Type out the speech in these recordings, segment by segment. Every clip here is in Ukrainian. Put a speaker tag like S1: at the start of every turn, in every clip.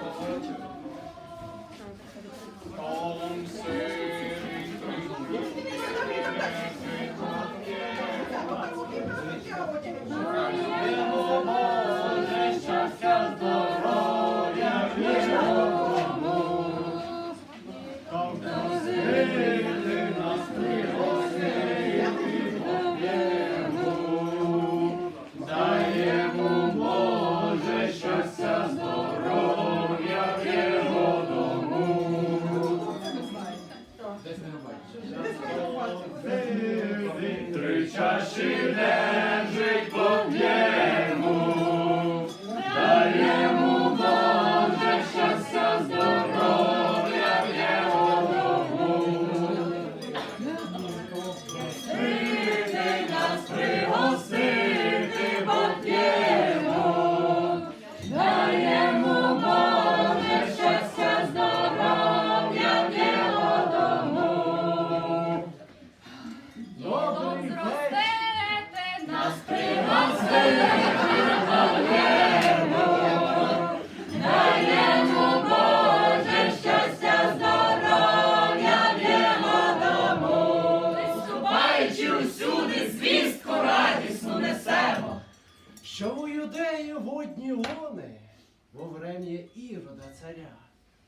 S1: Thank you.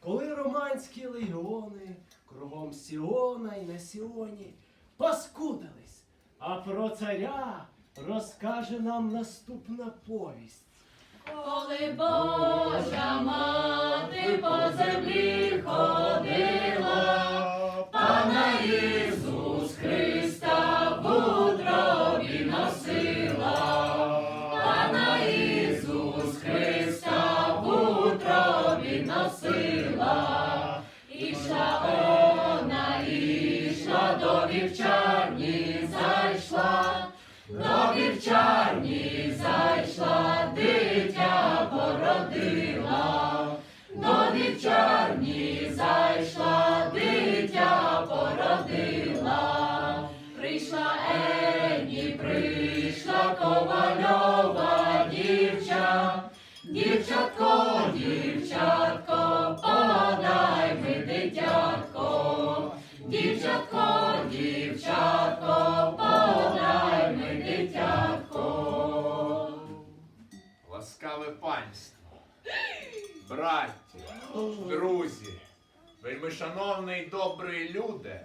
S1: Коли романські легіони кругом Сіона й на Сіоні паскудились, а про царя розкаже нам наступна повість.
S2: Коли Божа мати по землі ходила, дівчатко, дівчатко, подай ми дитятко, дівчатко, дівчатко, подай ми дитятко.
S3: Ласкаве панство, браття, друзі, вельми шановний добрий люди.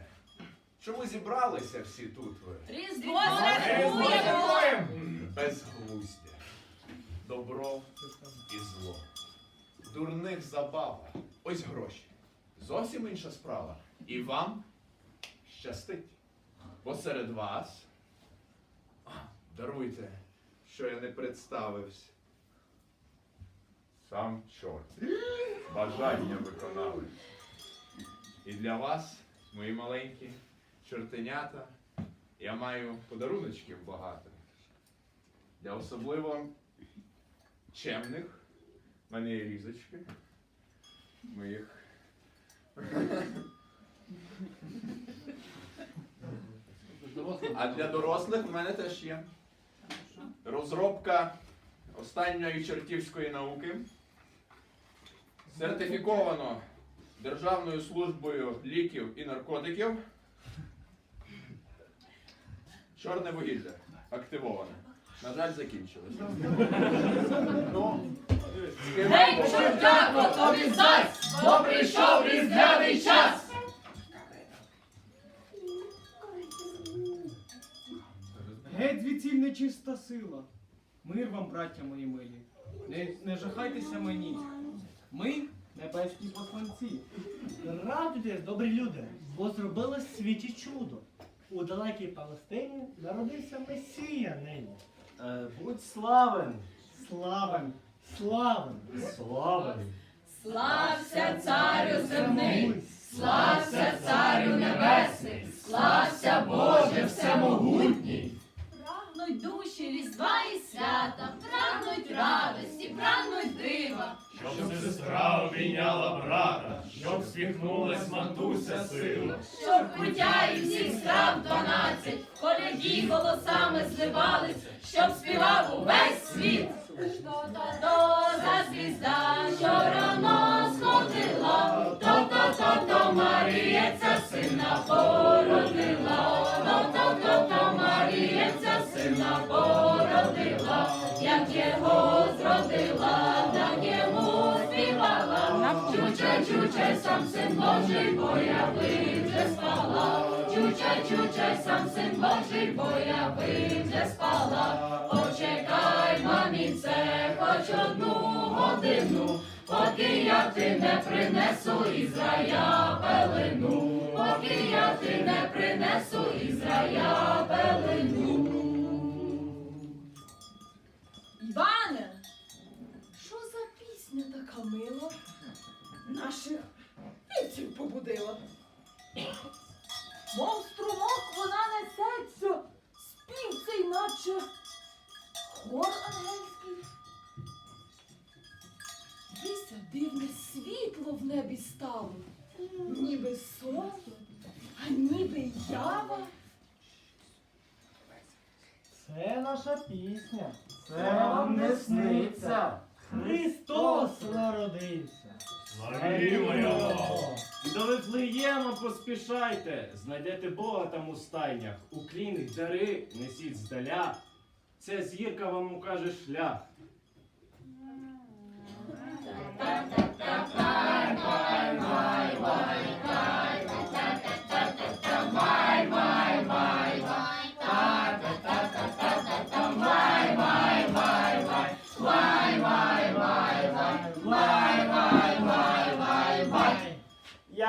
S3: Чому зібралися всі тут ви?
S2: Різдво святкуємо!
S3: Безглуздя, добро і зло. Дурних забава. Ось гроші. Зовсім інша справа. І вам щастить. Бо серед вас. Даруйте, що я не представився. Сам чорт. Бажання виконали. І для вас, мої маленькі чортенята, я маю подаруночків багато. Для особливо чемних. В мене різочки. Моїх. А для дорослих в мене теж є. Розробка останньої чортівської науки. Сертифіковано Державною службою ліків і наркотиків. Чорне вугілля активоване. На жаль, закінчилося. Ну,
S2: Гей, чортяко, тобі зась, бо прийшов різдвяний час.
S4: Геть звідсіль нечиста сила. Мир вам, браття мої милі. Не, не жахайтеся мені. Ми небесні посланці.
S5: Радуйтесь, добрі люди, бо зробили в світі чудо. У далекій Палестині народився Месія нині.
S1: Будь славен!
S5: Славен, славен, славен.
S2: Слався царю земний, слався царю небесний, слався Боже всемогутній. Прагнуть душі різдва і свята, прагнуть радості, прагнуть дива
S6: щоб сестра обійняла брата, щоб свіхнулась матуся сила,
S2: щоб пуття і всіх страв дванадцять, поляді голосами зливались, щоб співав увесь світ. То-то-то за звізда, що рано сходила, то-то-то-то Марія ця сина породила, то-то-то-то Марія ця сина породила, як його зродила, так йому. Чуча, чуча, сам син Божий появився спала. Чуча, чуча, сам син Божий появився спала. Почекай, маміце, хоч одну годину, поки я ти не принесу із рая пелину, поки я ти не принесу із рая пелину.
S7: Іване, що за пісня така мила?
S5: Пісня. Це вам не сниться. Христос народився.
S4: Славімо його!
S8: До Вифлеєма поспішайте, знайдете Бога там у стайнях, уклін й дари несіть здаля. Ця зірка вам укаже шлях.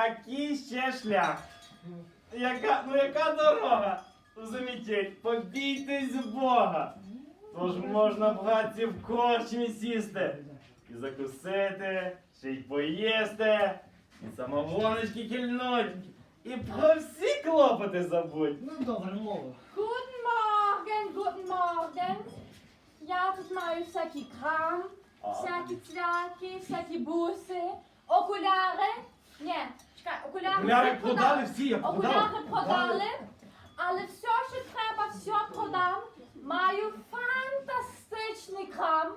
S9: Який ще шлях? Яка, ну яка дорога? Замітіть, побійтесь Бога. Тож можна в хаті в корчмі сісти і закусити, ще й поїсти, і самогоночки кільнуть, і про всі клопоти забудь.
S5: Ну, добре, мова.
S7: Guten Morgen, guten Morgen. Я тут маю всякий крам, всякі цвяхи, всякі буси, окуляри. Ні, чекай, окуляри,
S9: Окуляри
S7: вже
S9: продали всі, я продав.
S7: Окуляри продали, але все, що треба, все продам. Маю фантастичний крам.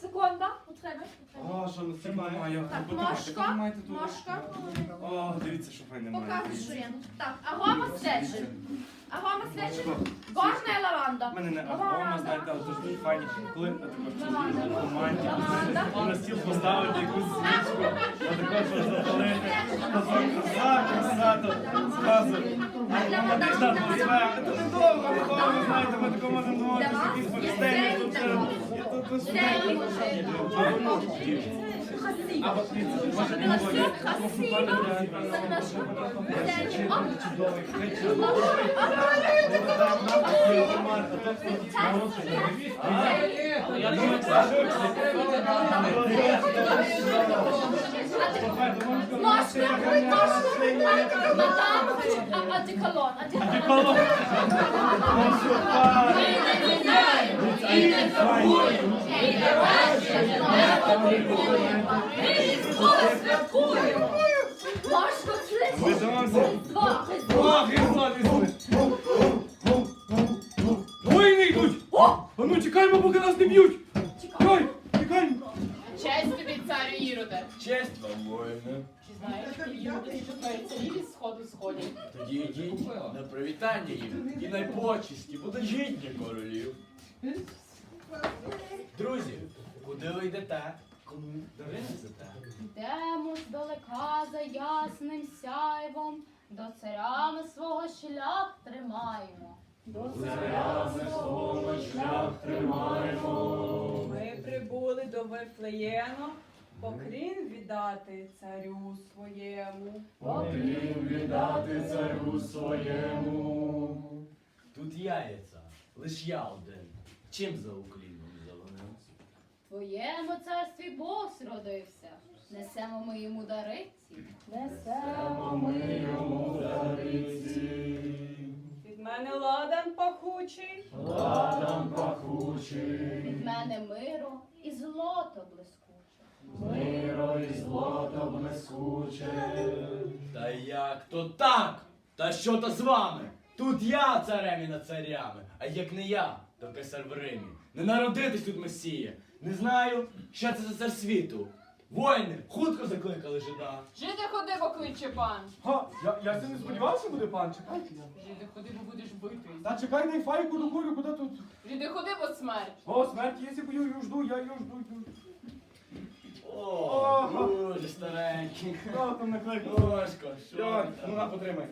S7: Секунда, потреби.
S4: О, що на цьому маю?
S7: Так, мошка, мошка.
S4: О, дивіться, що файне має.
S7: Покажу, що я. Так, арома свечі. Арома свечі. Горна і лаванда.
S4: У мене не арома, знаєте, але дуже файні. Коли
S7: Лаванда.
S4: романтику,
S7: Лаванда.
S4: на стіл поставити якусь свічку, а також що запалити. Краса, краса, то зразу. Так, атмосфера. Це не довго, не довго, знаєте, ми тако можемо домовитися, якісь повістення, тут все. Я тут тут
S7: Зелень.
S4: А Ми
S7: слышишь?
S4: домовимося.
S7: Два,
S4: О, йдуть! А ну чекаємо, поки нас не б'ють!
S10: Сходу сходять?
S1: Тоді йдіть на привітання їм і на почесті, буде житня королів. Друзі, куди ви йдете? Кому дари несете?
S2: Йдемо здалека за ясним сяйвом, до царя ми свого шлях тримаємо.
S11: Ми прибули до Вифлеєма, поклін віддати царю своєму.
S4: віддати царю своєму.
S1: Тут яйця, лиш я один. Чим за укліном зеленим?
S2: В Твоєму царстві Бог родився, несемо ми йому дариці. Несемо ми йому
S11: Від мене ладан пахучий,
S4: Ладан пахучий,
S2: Від мене миро і злото блискуче.
S4: Миро і злото блискуче.
S1: Та як то так? Та що то з вами? Тут я царем і над царями, а як не я, то кесар в Римі. Не народитись тут Месія. Не знаю, що це за цар світу. Воїни, хутко закликали жида.
S10: Жиди ходи, бо кличе пан.
S9: Ха, я, я це не сподівався буде пан, чекайте.
S10: Жиди ходи, бо будеш битий.
S9: Та чекай, дай файку до куди тут?
S10: Жиди ходи, бо смерть.
S9: О, смерть, якщо б я жду, я її жду. йду.
S1: Старенький.
S9: Хто там накликав?
S1: Ложко, що
S9: Що?
S1: ти
S9: Ну
S1: там?
S9: на, потримай.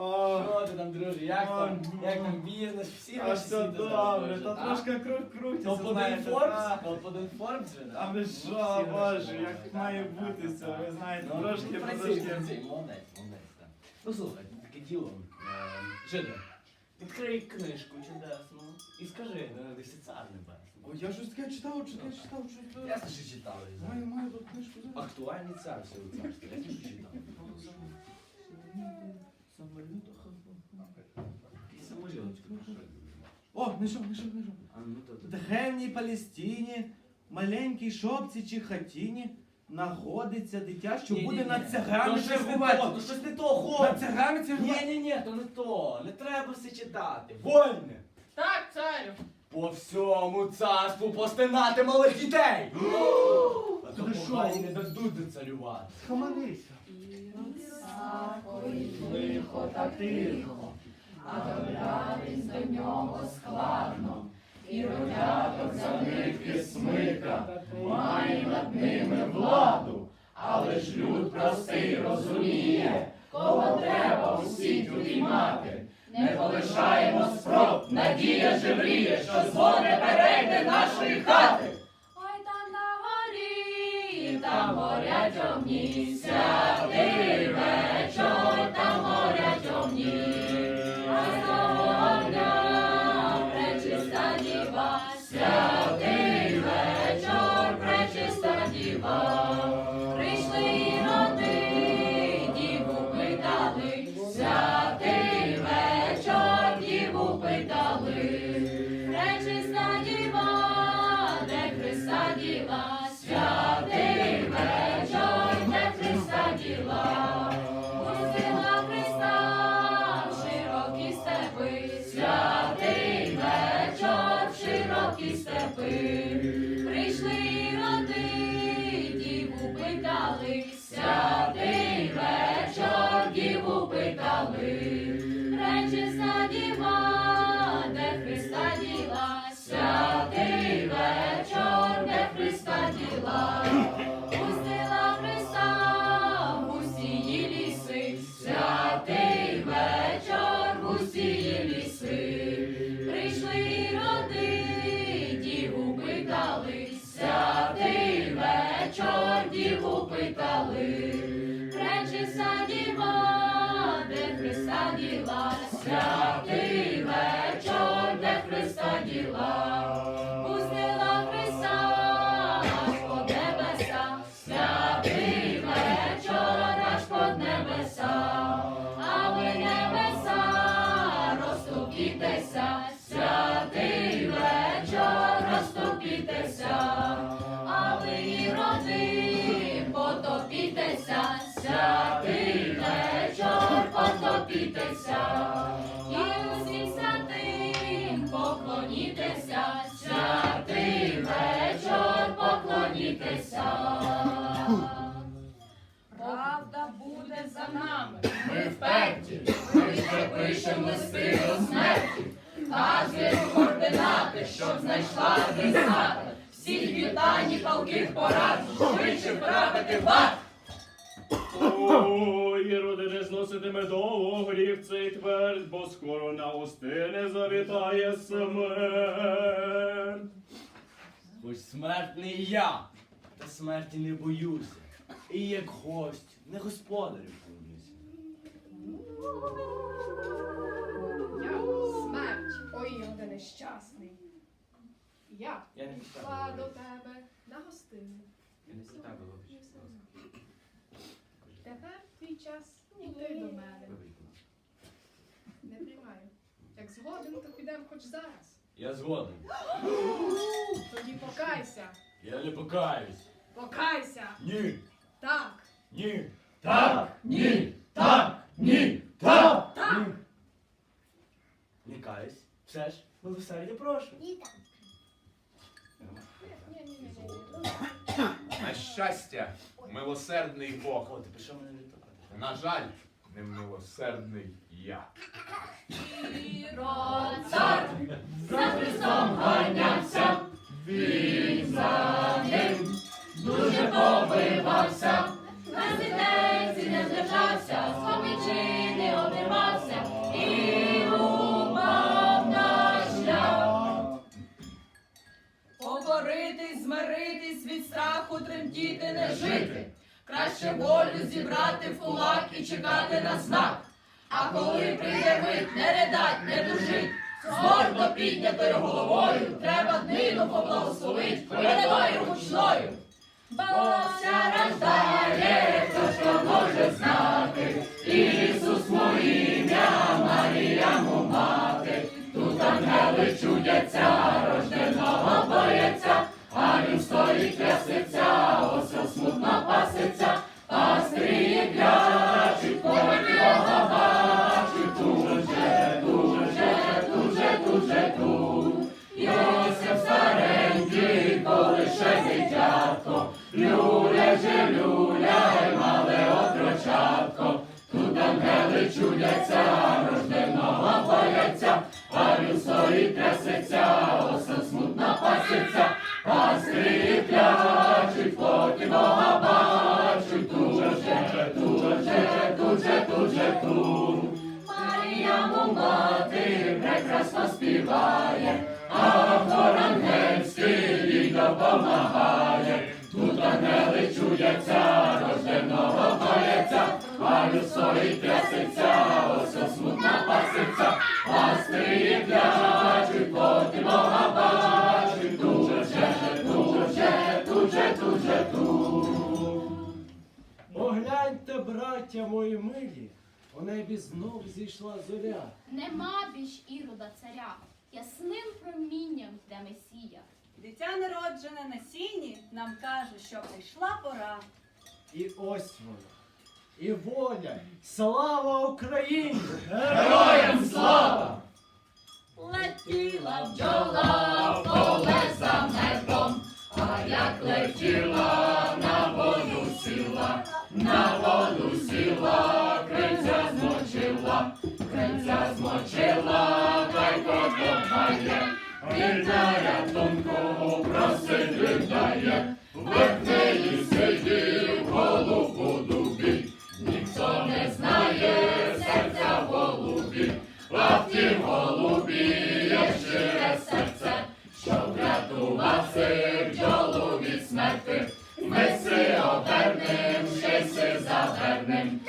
S9: О,
S1: Що ти там, друже, як там, як там бізнес, всі
S9: а
S1: наші
S9: все
S1: світи
S9: добре, та трошки кру- крутиться,
S1: Топ-1
S9: знаєте,
S1: Forbes?
S9: та.
S1: Топ-1 Forbes же,
S9: А ви що, боже, як має бути це, ви знаєте,
S1: Ну,
S9: трошки,
S1: ну, працюй,
S9: трошки.
S1: працюй, молодець, молодець, так. Ну слухай, таке діло. Е, Жиде, відкрий книжку чудесну і скажи, де народився цар небесний.
S9: Ой, я щось таке читав, читав, читав, щось. е,
S1: Ясно, що читали.
S9: Маю, маю тут книжку. зараз.
S1: Актуальний цар всього царства, ясно, що читав. Який саможілочка.
S9: О, знайшов, знайшов, знайшов.
S1: А ну то
S9: В древній Палестині, маленькій шопці чи хатіні, находиться дитя, що буде
S1: То щось не то,
S9: чергувати.
S1: то щось не то, хлопці. Ні, ні, ні, то не то. Не треба все читати. Вольне!
S10: Так, царю.
S1: По всьому царству постинати малих дітей! А то
S5: що?
S1: погані не дадуть доцарювати.
S5: Схаменися.
S2: Лихо та тихо, а добратись до нього складно, і родяток за нитки смика, має над ними владу, але ж люд простий розуміє, кого треба у сіть упіймати. Не полишаємо спроб, надія живріє, що зло не перейде нашої хати. Ой, там на горі, там горять огні, святий поклонітеся.
S11: Правда буде за нами.
S2: Ми вперті, ми ще пишем листи до смерті, вказуємо координати, щоб знайшла десята. Всіх вітань і палких порад, швидше вправити варт.
S8: Ой, Іроди не зноситиме довго гріх цей твердь, бо скоро на устини завітає смерть.
S1: Хоч смертний я, та смерті не боюся. І як гость, не господарю клонюся.
S12: Я смерть, ой, Іроде нещасний. Я
S1: Я не
S12: йшла до тебе на гостину.
S1: Я не читав, вибач.
S12: Тепер твій час іти до мене. Не приймаю. Як згоден, то підемо хоч зараз.
S1: Я згоден.
S12: Тоді покайся.
S1: Я не покаюсь.
S12: Покайся.
S1: Ні,
S12: Так.
S1: ні.
S13: Так, ні, так, ні, так.
S12: Так.
S1: Не каюсь. Все ж, милосердя прошу.
S12: Ні, ні.
S3: На щастя, милосердний Бог.
S1: О, ти пішов мене рятувати.
S3: На жаль, немилосердний я.
S2: Ірод цар за Христом ганявся, він за ним дуже побивався, на сиденці не здержався, з помічини обірвався і упав на змиритись, від страху тремтіти, не жити. Краще волю зібрати в кулак і чекати на знак. А коли прийде мить, не ридать, не дужить, гордо піднятою головою треба днину поблагословить колядою гучною. Стоїть трясеться, осел смутно паситься, пастирі клячуть, співає, а ангельський допомагає. Тут ангели чудяться, рожденого бояться, а він трясеться, осел смутно паситься, пастирі клячуть, поки Бога бачуть, дуже, дуже, дуже, дуже тут.
S13: Погляньте, браття мої милі, у небі знов зійшла зоря.
S7: Нема більш ірода царя, ясним промінням йде Месія.
S11: Дитя народжене на сіні нам каже, що прийшла пора.
S13: І ось вона. І воля, слава Україні!
S2: Героям слава! Amen.